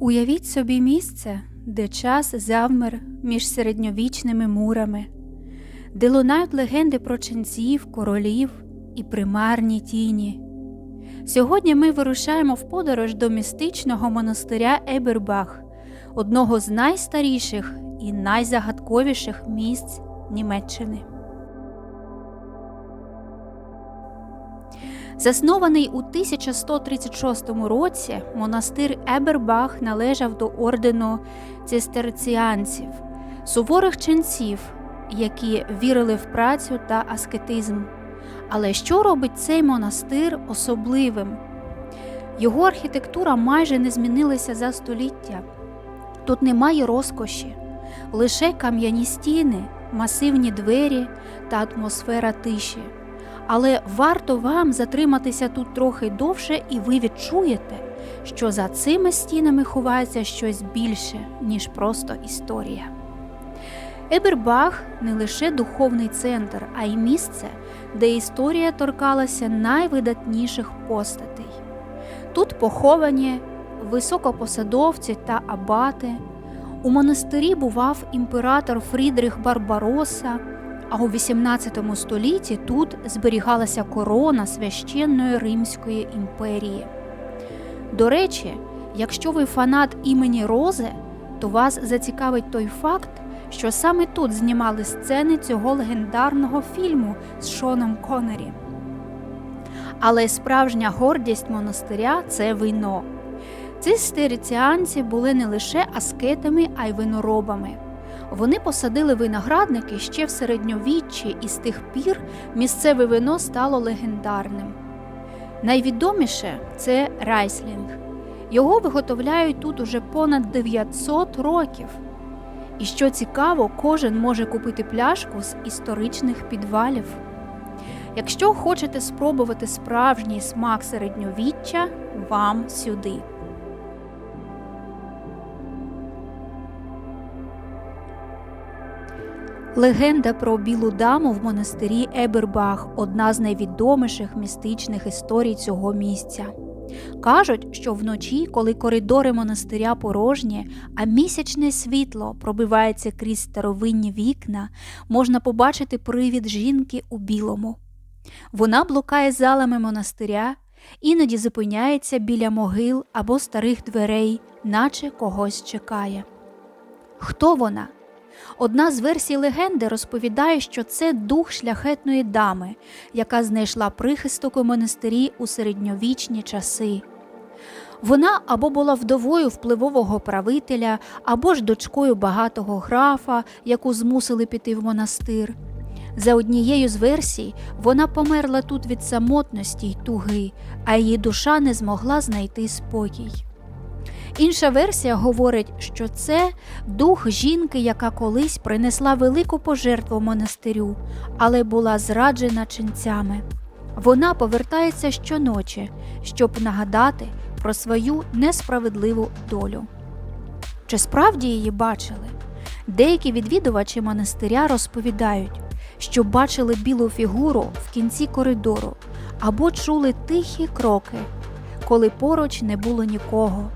Уявіть собі місце, де час завмер між середньовічними мурами, де лунають легенди про ченців, королів і примарні тіні. Сьогодні ми вирушаємо в подорож до містичного монастиря Ебербах, одного з найстаріших і найзагадковіших місць Німеччини. Заснований у 1136 році, монастир Ебербах належав до ордену цистерціанців, суворих ченців, які вірили в працю та аскетизм. Але що робить цей монастир особливим? Його архітектура майже не змінилася за століття. Тут немає розкоші, лише кам'яні стіни, масивні двері та атмосфера тиші. Але варто вам затриматися тут трохи довше, і ви відчуєте, що за цими стінами ховається щось більше, ніж просто історія. Ебербах не лише духовний центр, а й місце, де історія торкалася найвидатніших постатей. Тут поховані високопосадовці та абати. У монастирі бував імператор Фрідрих Барбароса. А у XVIII столітті тут зберігалася корона священної Римської імперії. До речі, якщо ви фанат імені Розе, то вас зацікавить той факт, що саме тут знімали сцени цього легендарного фільму з Шоном Коннері. Але справжня гордість монастиря це вино. Цистериціанці були не лише аскетами, а й виноробами. Вони посадили виноградники ще в середньовіччі, і з тих пір місцеве вино стало легендарним. Найвідоміше це райслінг. Його виготовляють тут уже понад 900 років. І що цікаво, кожен може купити пляшку з історичних підвалів. Якщо хочете спробувати справжній смак середньовіччя, вам сюди. Легенда про білу даму в монастирі Ебербах одна з найвідоміших містичних історій цього місця. Кажуть, що вночі, коли коридори монастиря порожні, а місячне світло пробивається крізь старовинні вікна, можна побачити привід жінки у білому. Вона блукає залами монастиря, іноді зупиняється біля могил або старих дверей, наче когось чекає. Хто вона? Одна з версій легенди розповідає, що це дух шляхетної дами, яка знайшла прихисток у монастирі у середньовічні часи. Вона або була вдовою впливового правителя, або ж дочкою багатого графа, яку змусили піти в монастир. За однією з версій, вона померла тут від самотності й туги, а її душа не змогла знайти спокій. Інша версія говорить, що це дух жінки, яка колись принесла велику пожертву монастирю, але була зраджена ченцями. Вона повертається щоночі, щоб нагадати про свою несправедливу долю. Чи справді її бачили? Деякі відвідувачі монастиря розповідають, що бачили білу фігуру в кінці коридору або чули тихі кроки, коли поруч не було нікого.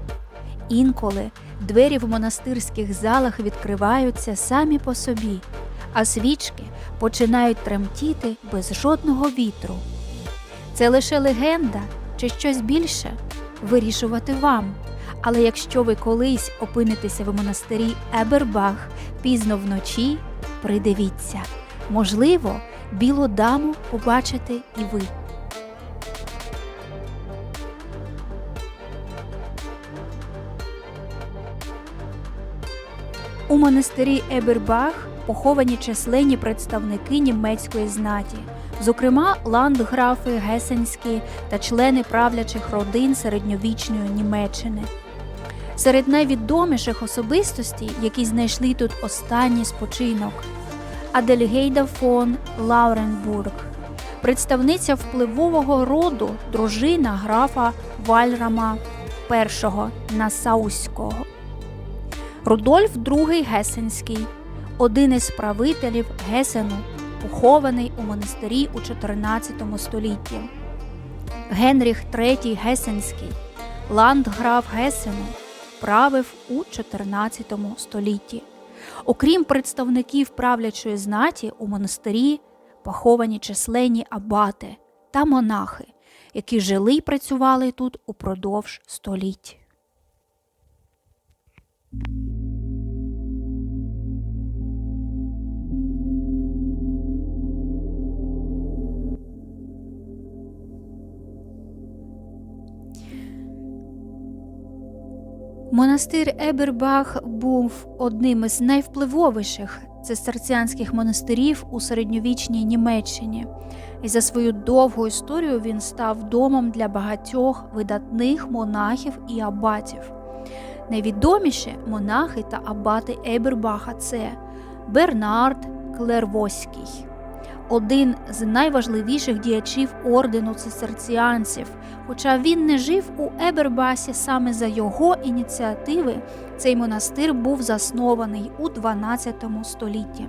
Інколи двері в монастирських залах відкриваються самі по собі, а свічки починають тремтіти без жодного вітру. Це лише легенда чи щось більше вирішувати вам. Але якщо ви колись опинитеся в монастирі Ебербах пізно вночі, придивіться, можливо, білу даму побачите і ви. Монастирі Ебербах поховані численні представники німецької знаті, зокрема ландграфи Гесенські та члени правлячих родин середньовічної Німеччини. Серед найвідоміших особистостей, які знайшли тут останній спочинок, Адельгейда фон Лауренбург, представниця впливового роду дружина графа Вальрама І Насауського. Рудольф II Гесенський, один із правителів Гесену, похований у монастирі у 14 столітті. Генріх III Гесенський, ландграф Гесену, правив у 14 столітті. Окрім представників правлячої знаті, у монастирі поховані численні абати та монахи, які жили й працювали тут упродовж століть. Монастир Ебербах був одним із найвпливовіших цистерціанських монастирів у середньовічній Німеччині, і за свою довгу історію він став домом для багатьох видатних монахів і абатів. Найвідоміші монахи та абати Ебербаха це Бернард Клервоський, один з найважливіших діячів ордену цистерціанців. Хоча він не жив у Ебербасі, саме за його ініціативи цей монастир був заснований у 12 столітті.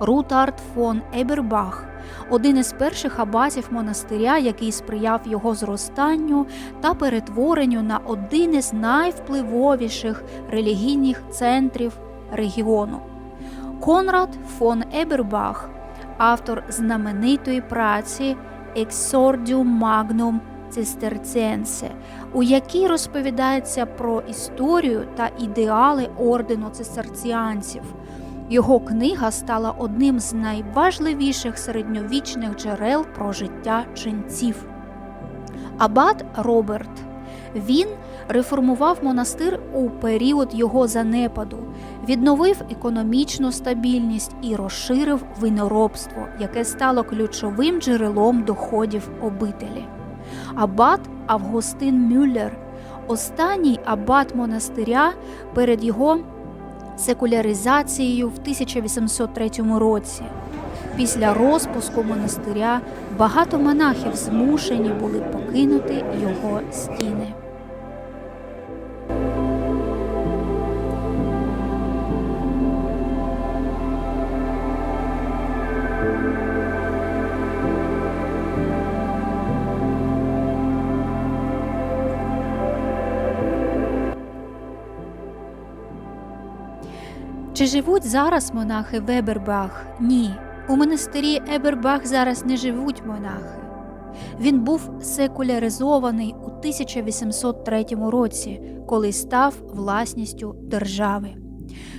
Рутард фон Ебербах один із перших абатів монастиря, який сприяв його зростанню та перетворенню на один із найвпливовіших релігійних центрів регіону. Конрад фон Ебербах, автор знаменитої праці Exordium Magnum Цистерціенсе, у якій розповідається про історію та ідеали ордену цистерціанців. Його книга стала одним з найважливіших середньовічних джерел про життя ченців. Абат Роберт. Він реформував монастир у період його занепаду, відновив економічну стабільність і розширив виноробство, яке стало ключовим джерелом доходів обителі. Абат Августин Мюллер, останній абат монастиря перед його секуляризацією в 1803 році. Після розпуску монастиря багато монахів змушені були покинути його стіни. Чи живуть зараз монахи в Ебербах? Ні. У монастирі Ебербах зараз не живуть монахи. Він був секуляризований у 1803 році, коли став власністю держави.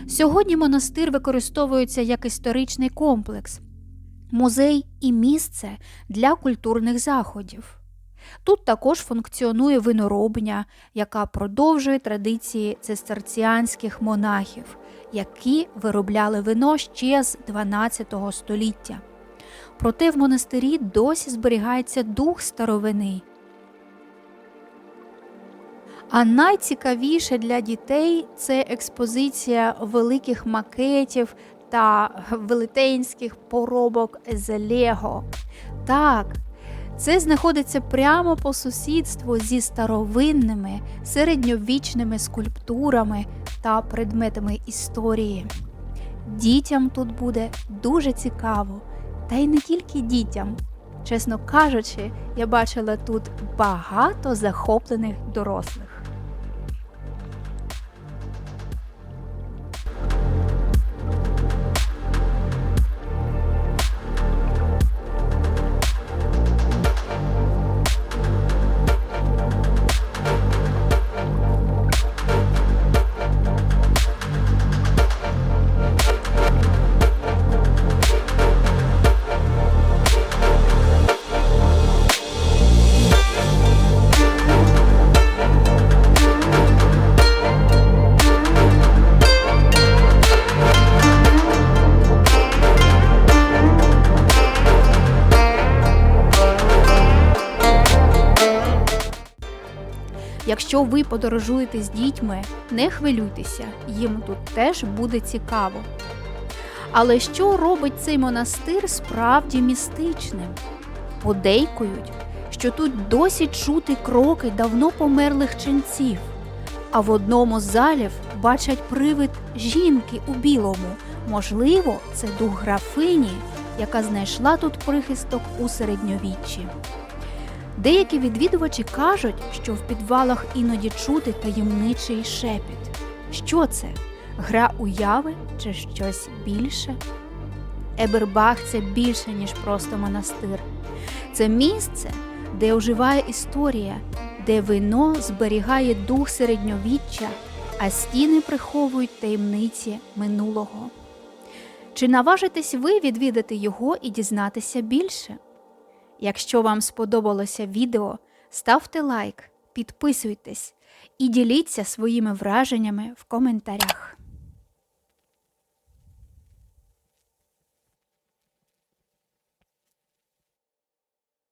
Сьогодні монастир використовується як історичний комплекс, музей і місце для культурних заходів. Тут також функціонує виноробня, яка продовжує традиції цистерціанських монахів, які виробляли вино ще з 12 століття. Проте в монастирі досі зберігається дух старовини. А найцікавіше для дітей це експозиція великих макетів та велетенських поробок з Лего. Так, це знаходиться прямо по сусідству зі старовинними середньовічними скульптурами та предметами історії. Дітям тут буде дуже цікаво, та й не тільки дітям. Чесно кажучи, я бачила тут багато захоплених дорослих. Якщо ви подорожуєте з дітьми, не хвилюйтеся, їм тут теж буде цікаво. Але що робить цей монастир справді містичним? Подейкують, що тут досі чути кроки давно померлих ченців, а в одному з залів бачать привид жінки у білому. Можливо, це дух графині, яка знайшла тут прихисток у середньовіччі. Деякі відвідувачі кажуть, що в підвалах іноді чути таємничий шепіт. Що це? Гра уяви чи щось більше? Ебербах це більше, ніж просто монастир. Це місце, де оживає історія, де вино зберігає дух середньовіччя, а стіни приховують таємниці минулого. Чи наважитесь ви відвідати його і дізнатися більше? Якщо вам сподобалося відео, ставте лайк, підписуйтесь і діліться своїми враженнями в коментарях.